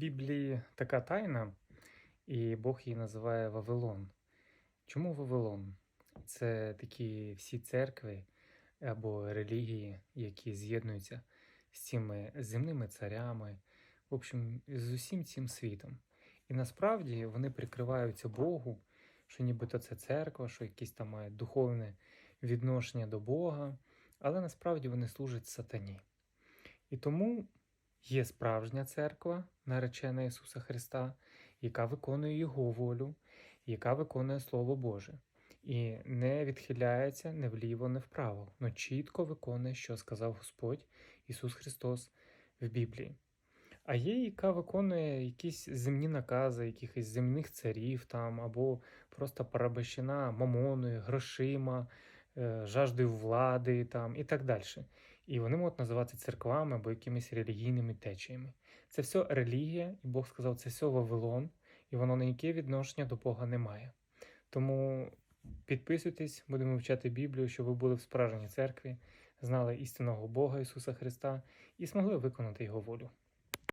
Біблії така тайна, і Бог її називає Вавилон. Чому Вавилон? Це такі всі церкви або релігії, які з'єднуються з цими земними царями, в общем, з усім цим світом. І насправді вони прикриваються Богу, що нібито це церква, що якісь там мають духовне відношення до Бога, але насправді вони служать сатані. І тому є справжня церква, наречена Ісуса Христа, яка виконує Його волю, яка виконує Слово Боже. І не відхиляється не вліво, не вправо, але чітко виконує, що сказав Господь Ісус Христос в Біблії. А є, яка виконує якісь земні накази, якихось земних царів там, або просто порабощена мамоною, грошима, е, жаждою влади там, і так далі. І вони можуть називатися церквами або якимись релігійними течіями. Це все релігія, і Бог сказав, це все Вавилон, і воно ніяке відношення до Бога не має. Тому підписуйтесь, будемо вивчати Біблію, щоб ви були в справжній церкві, знали істинного Бога Ісуса Христа і змогли виконати Його волю.